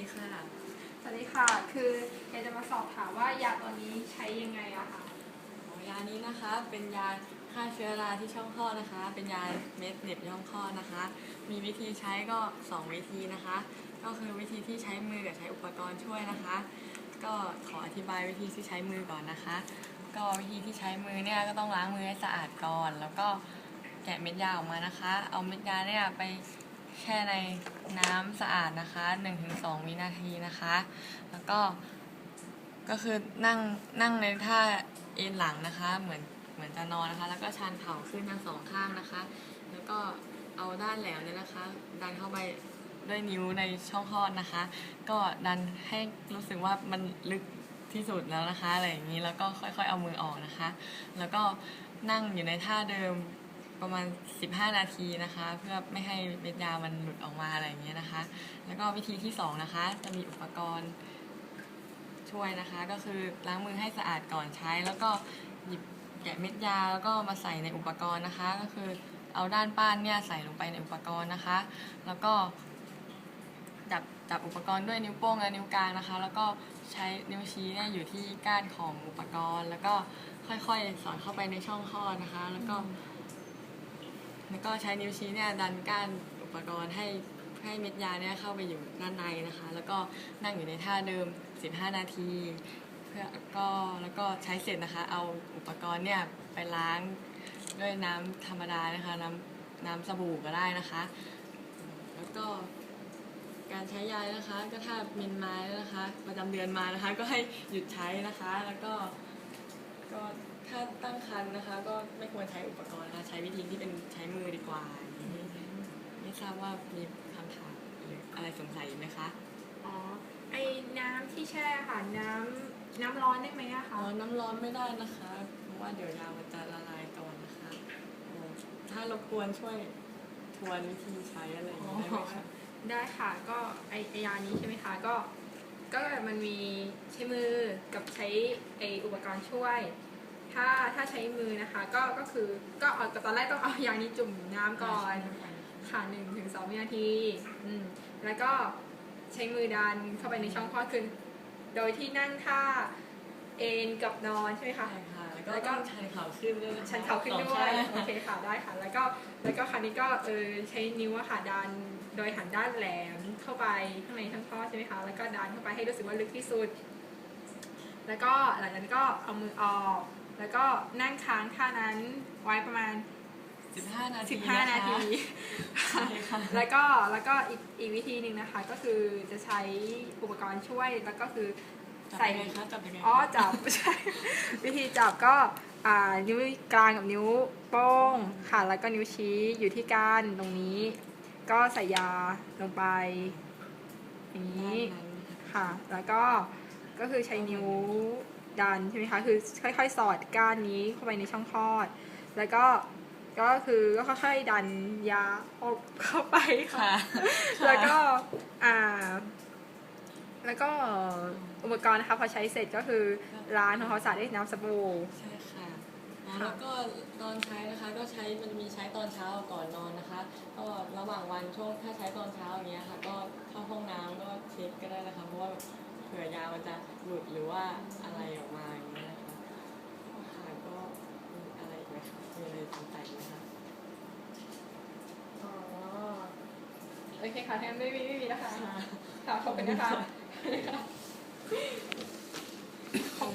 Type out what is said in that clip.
ดีค่ะ สวัสดีค่ะ คืออยากจะมาสอบถามว่ายาตัวนี้ใช้ยังไงอะคะยานี้นะคะเป็นยาฆ่าเชื้อราที่ช่องคลอดนะคะ เป็นยาเม็ดเหน็บช่องคลอดนะคะ มีวิธีใช้ก็ 2 วิธีนะคะ ก็คือวิธีที่ใช้มือกับใช้อุปกรณ์ช่วยนะคะ ก็ขออธิบายวิธีที่ใช้มือก่อนนะคะ ก็วิธีที่ใช้มือเนี่ยก็ต้องล้างมือให้สะอาดก่อน แล้วก็แกะเม็ดยาออกมานะคะ เอาเม็ดยาเนี่ยไป แช่ในน้ำสะอาดนะคะ 1-2 วินาทีนะคะ แล้วก็ก็คือนั่งนั่งในท่าเอนหลังนะคะ เหมือนเหมือนจะนอนนะคะ แล้วก็ชันเข่าขึ้นทั้งสองข้างนะคะ แล้วก็เอาด้านแหลมเนี่ยนะคะ ดันเข้าไปด้วยนิ้วในช่องคลอดนะคะ ก็ดันให้รู้สึกว่ามันลึกที่สุดแล้วนะคะอะไรอย่างนี้แล้วก็ค่อยๆเอามือออกนะคะ แล้วก็นั่งอยู่ในท่าเดิม ประมาณ 15 นาทีนะคะ เพื่อไม่ให้เม็ดยามันหลุดออกมาอะไรอย่างเงี้ยนะคะ แล้วก็วิธีที่สองนะคะ จะมีอุปกรณ์ช่วยนะคะ ก็คือล้างมือให้สะอาดก่อนใช้ แล้วก็หยิบแกะเม็ดยาแล้วก็มาใส่ในอุปกรณ์นะคะ ก็คือเอาด้านป้านเนี่ยใส่ลงไปในอุปกรณ์นะคะ แล้วก็จับจับอุปกรณ์ด้วยนิ้วโป้งและนิ้วกลางนะคะ แล้วก็ใช้นิ้วชี้เนี่ยอยู่ที่ก้านของอุปกรณ์ แล้วก็ค่อยๆ สอดเข้าไปในช่องคลอดนะคะ แล้วก็ แล้วก็ใช้นิ้วชี้เนี่ยดันก้านอุปกรณ์ให้ให้เม็ดยาเนี่ยเข้าไปอยู่ด้านในนะคะ แล้วก็นั่งอยู่ในท่าเดิม 15 นาที เพื่อก็แล้วก็ใช้เสร็จนะคะ เอาอุปกรณ์เนี่ยไปล้างด้วยน้ำธรรมดานะคะ น้ำน้ำสบู่ก็ได้นะคะ แล้วก็การใช้ยานะคะ ก็ถ้ามินมาแล้วนะคะ ประจำเดือนมานะคะ ก็ให้หยุดใช้นะคะ แล้วก็ก็ถ้าตั้งครรภ์นะคะ ก็ไม่ควรใช้อุปกรณ์นะคะใช้วิธีที่เป็น มือดีกว่าอย่างนี้ไม่ทราบว่ามีคำถามหรืออะไรสงสัยไหมคะ อ๋อ ไอ้น้ำที่แช่ค่ะน้ำน้ำร้อนได้ไหมอะอ๋คะ อ น้ำร้อนไม่ได้นะคะ เพราะว่าเดี๋ยวยามันจะละลายก่อนนะคะเอ่อถ้ารบกวนช่วยทวนวิธีใช้อะไรอย่างนี้ได้ไหมคะ ได้ค่ะก็ไอไอยานี้ใช่ไหมคะก็ก็มันมีใช้มือกับใช้ไออุปกรณ์ช่วย ถ้าถ้าใช้มือนะคะ ก็ก็คือก็เอาตอนแรกต้องเอายานี้จุ่มน้ำก่อนค่ะหนึ่งถึงสองวินาทีอืมแล้วก็ใช้มือดันเข้าไปในช่องคลอดคือโดยที่นั่งท่าเอนกับนอนใช่ไหมคะ ใช่ค่ะ แล้วก็แล้วก็ต้องชันเข่าขึ้นด้วยะคะชันเข่าขึ้นด้สวองยข้างโอเคค่ะ ได้ค่ะ แล้วก็ แล้วก็คราวนี้ก็เออใช้นิ้วอะค่ะดัน โดยหันด้านแหลมเข้าไปข้างในช่องคลอดใช่ไหมคะ แล้วก็ดันเข้าไปให้รู้สึกว่าลึกที่สุด แล้วก็หลังจากนั้นก็เอามือออก แล้วก็นั่งค้างท่านั้นไว้ประมาณ 15 นาที15 นาที ใช่ค่ะ แล้วก็แล้วก็อีกอีกวิธีหนึ่งนะคะ ก็คือจะใช้อุปกรณ์ช่วยแล้วก็คือจับใส่ยังไงคะจับยังไงคะอ๋อจับไม่ใช่วิธีจับก็อ่านิ้วกลางกับนิ้วโป้งค่ะแล้วก็นิ้วชี้อยู่ที่ก้านตรงนี้ ก็ใส่ยาลงไปอย่างนี้ด้านนั้นนะคะค่ะ แล้วก็ก็คือใช้นิ้ว ดันใช่ไหมคะคือค่อย ๆ สอดก้านนี้เข้าไปในช่องคลอด แล้วก็ก็คือก็ค่อยๆดันยาออกเข้าไปค่ะค่ะแล้วก็อ่า แล้วก็อุปกรณ์นะคะพอใช้เสร็จก็คือล้างทำความสะอาดด้วยน้ำสบู่ใช่ค่ะอ๋อแล้วก็ตอนใช้นะคะก็ใช้มันมีใช้ตอนเช้าก่อนนอนนะคะก็ระหว่างวันช่วงถ้าใช้ตอนเช้าอย่างเงี้ยค่ะ ก็เข้าห้องน้ำก็เช็คก็ได้นะคะเพราะว่าเผื่อยามันจะหลุดหรือว่าอะไรออกมาอย่างเงี้ยนะคะค่ะก็มีอะไรอีกไหมคะมีอะไรสงสัยไหมคะ อ๋อ โอเคค่ะแทนไม่มีไม่มีนะคะค่ะขอบคุณนะคะ